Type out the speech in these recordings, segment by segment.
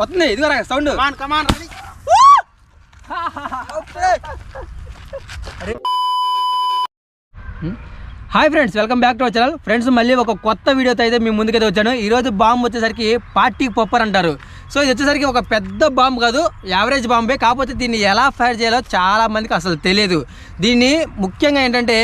వస్తుంది ఇదిగో sound. Come on come on ready hi friends welcome back to our channel. Friends మళ్ళీ ఒక కొత్త వీడియోతో అయితే మీ ముందుకైతే వచ్చాను. ఈరోజు బాంబు వచ్చేసరికి పార్టీ పొప్పర్ అంటారు. సో ఇది వచ్చేసరికి ఒక పెద్ద బాంబు కాదు యావరేజ్ బాంబే. కాకపోతే దీన్ని ఎలా ఫైర్ చేయాలో చాలా మందికి అసలు తెలియదు. దీన్ని ముఖ్యంగా ఏంటంటే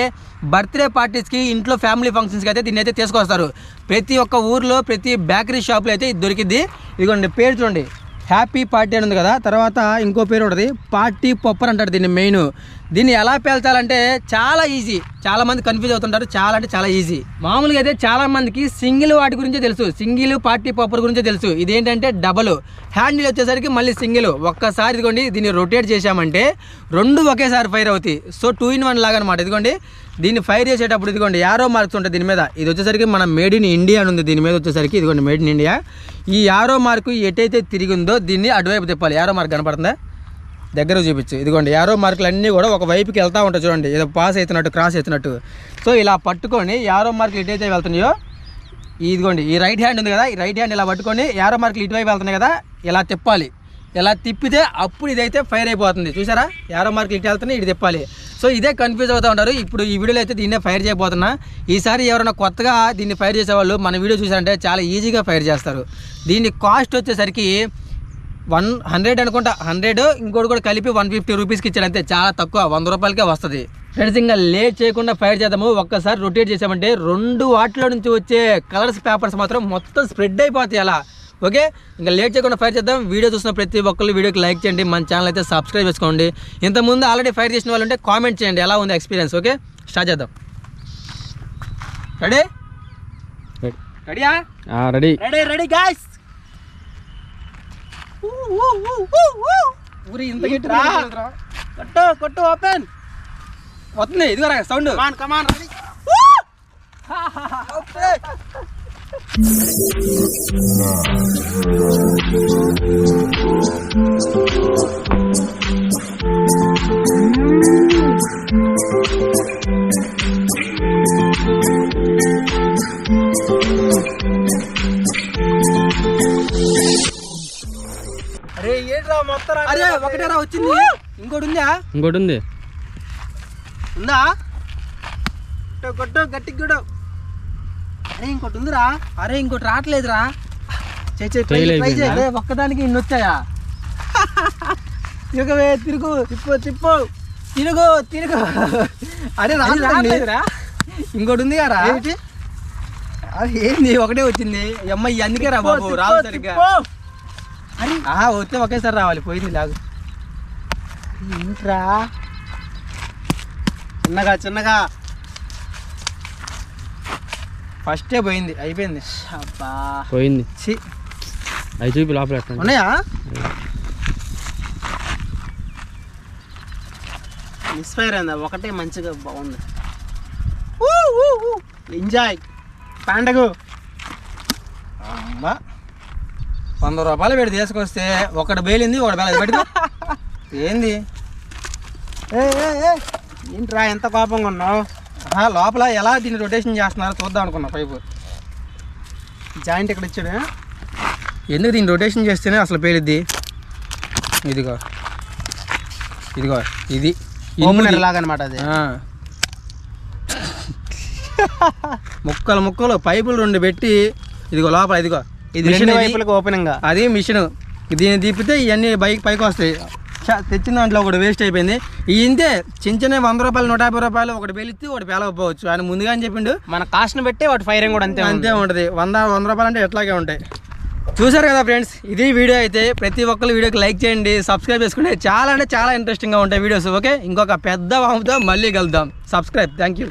బర్త్డే పార్టీస్కి ఇంట్లో ఫ్యామిలీ ఫంక్షన్స్కి అయితే దీన్ని అయితే తీసుకొస్తారు. ప్రతి ఒక్క ఊర్లో ప్రతి బేకరీ షాప్లో అయితే ఇది దొరికిద్ది. ఇదిగోండి పేరు చూడండి. హ్యాపీ పార్టీ అని ఉంది కదా తర్వాత ఇంకో పేరు ఉంటుంది. పార్టీ పొప్పర్ అంటారు దీన్ని మెయిన్. దీన్ని ఎలా పేల్చాలంటే చాలా ఈజీ. చాలామంది కన్ఫ్యూజ్ అవుతుంటారు. చాలా అంటే చాలా ఈజీ. మామూలుగా అయితే చాలామందికి సింగిల్ వాటి గురించే తెలుసు. సింగిల్ పార్టీ పొప్పర్ గురించే తెలుసు. ఇదేంటంటే డబల్. హ్యాండిల్ వచ్చేసరికి మళ్ళీ సింగిల్. ఒక్కసారి ఇదిగోండి దీన్ని రొటేట్ చేశామంటే రెండు ఒకేసారి ఫైర్ అవుతాయి. సో టూ ఇన్ వన్ లాగా అనమాట ఇదిగోండి దీన్ని ఫైర్ చేసేటప్పుడు ఇదిగోండి యారో మార్క్స్ ఉంటుంది దీని మీద. ఇది వచ్చేసరికి మన మేడ్ ఇన్ ఇండియా అని ఉంది దీని మీద వచ్చేసరికి ఇదిగోండి మేడ్ ఇన్ ఇండియా ఈ యారో మార్కు ఎటైతే తిరిగిందో దీన్ని అటువైపు తిప్పాలి. యారో మార్క్ కనపడుతుందా? దగ్గర చూపించు. ఇదిగోండి యారో మార్కులు అన్నీ కూడా ఒక వైపుకి వెళ్తూ ఉంటాయి చూడండి. ఏదో పాస్ అవుతున్నట్టు క్రాస్ అవుతున్నట్టు సో ఇలా పట్టుకొని యారో మార్కులు ఎటైతే వెళ్తున్నాయో ఇదిగోండి ఈ రైట్ హ్యాండ్ ఉంది కదా ఈ రైట్ హ్యాండ్ ఇలా పట్టుకొని యారో మార్కులు ఇటువైపు వెళ్తున్నాయి కదా ఇలా తిప్పాలి. ఇలా తిప్పితే అప్పుడు ఇదైతే ఫైర్ అయిపోతుంది. చూసారా? యారో మార్కులు ఇటు వెళ్తున్నాయి ఇటు తిప్పాలి. సో ఇదే కన్ఫ్యూజ్ అవుతూ ఉంటారు. ఇప్పుడు ఈ వీడియోలో అయితే దీన్నే ఫైర్ చేయబోతున్నా. ఈసారి ఎవరైనా కొత్తగా దీన్ని ఫైర్ చేసేవాళ్ళు మన వీడియో చూసారంటే చాలా ఈజీగా ఫైర్ చేస్తారు. దీని కాస్ట్ వచ్చేసరికి వన్ హండ్రెడ్ అనుకుంటా. హండ్రెడ్ ఇంకోటి కూడా కలిపి వన్ ఫిఫ్టీ రూపీస్కి ఇచ్చాడు అంతే. చాలా తక్కువ. వంద రూపాయలకే వస్తుంది. ఫ్రెండ్స్ ఇంకా లేట్ చేయకుండా ఫైర్ చేద్దాము. ఒక్కసారి రొటేట్ చేసామంటే రెండు వాటిలో నుంచి వచ్చే కలర్స్ పేపర్స్ మాత్రం మొత్తం స్ప్రెడ్ అయిపోతాయి అలా. ఓకే? ఇంకా లేట్ చేయకుండా ఫైర్ చేద్దాం. వీడియో చూసిన ప్రతి ఒక్కళ్ళు వీడియోకి లైక్ చేయండి. మన ఛానల్ అయితే సబ్స్క్రైబ్ చేసుకోండి. ఇంతకుముందు ఆల్రెడీ ఫైర్ చేసిన వాళ్ళు ఉంటే కామెంట్ చేయండి. ఎలా ఉంది ఎక్స్పీరియన్స్ ఓకే? స్టార్ట్ చేద్దాం. రెడీ రెడీయా రెడీ రెడీ రెడీ గాయ్స్ ఊరి ఇంత రా. కొట్టు కొట్టు ఓపెన్ వస్తుంది ఇదిగో సౌండ్ కమాన్ కమాన్ రెడీ అరే ఏంట్రా మొత్తం రా- అరే ఒకటేరా వచ్చింది. ఇంకోటి ఉందా ఇంకోటి ఉంది. ఉందా? కొట్టు గట్టికి కొట్టు అరే ఇంకోటి ఉందిరా. అరే ఇంకోటి రావట్లేదురా. చేయి. ఒక్కదానికి ఇన్ని వచ్చాయా? తిరుగవే తిరుగు. తిప్పు తిప్పు. తిరుగు తిరుగు. అరే రావట్లేదురా? ఇంకోటి ఉంది కదా. ఏంది? ఒకటే వచ్చింది. అమ్మాయి అందుకే రా బాబు. రావు సరిగ్గా. అరే. వస్తే ఒకేసారి రావాలి. పోయింది లాగు. ఏంట్రా? చిన్నగా చిన్నగా. ఫస్టే పోయింది అయిపోయింది. అబ్బా. పోయింది. ఛీ. అవి చూపి లోపల. ఉన్నాయా? మిస్ఫైర్ అయిందా? ఒకటే మంచిగా బాగుంది. ఎంజాయ్ పండగ. అమ్మా. వంద రూపాయలు పెట్టి తీసుకొస్తే ఒకటి బేలింది ఒకటి బేలేదు పెట్టుకో. ఏంది? ఏంట్రా ఎంత కోపంగా ఉన్నావు? లోపల ఎలా దీన్ని రొటేషన్ చేస్తున్నారో చూద్దాం అనుకున్నా పైపు. జాయింట్ ఇక్కడ ఇచ్చాడు. ఎందుకు దీన్ని రొటేషన్ చేస్తేనే అసలు పేలిద్ది? ఇదిగో. ఇదిగో ఇది. అనమాట అది. ముక్కలు ముక్కలు పైపులు రెండు పెట్టి ఇదిగో లోపల ఇదిగో. ఇది మిషన్ రెండు. వైపులకు ఓపెనింగ్ అది మిషన్. దీన్ని తిప్పితే ఇవన్నీ బైక్ పైకి వస్తాయి తెచ్చిన దాంట్లో ఒకటి వేస్ట్ అయిపోయింది. ఈ ఇంతే చిన్న చిన్న వంద రూపాయలు నూట యాభై రూపాయలు ఒకటి పేలిస్తే ఒకటి పేలకపోవచ్చు. ఆయన ముందుగా అని చెప్పిండు. మన కాస్ట్ని బట్టి వాటి ఫైరింగ్ కూడా అంతే అంతే ఉంటుంది. వంద వంద రూపాయలు అంటే ఎట్లాగే ఉంటాయి. చూసారు కదా ఫ్రెండ్స్ ఇది వీడియో అయితే ప్రతి ఒక్కరు వీడియోకి లైక్ చేయండి సబ్స్క్రైబ్ చేసుకుంటే చాలా అంటే చాలా ఇంట్రెస్టింగ్గా ఉంటాయి వీడియోస్ ఓకే? ఇంకొక పెద్ద వాముతో మళ్ళీ కలుద్దాం. Subscribe thank you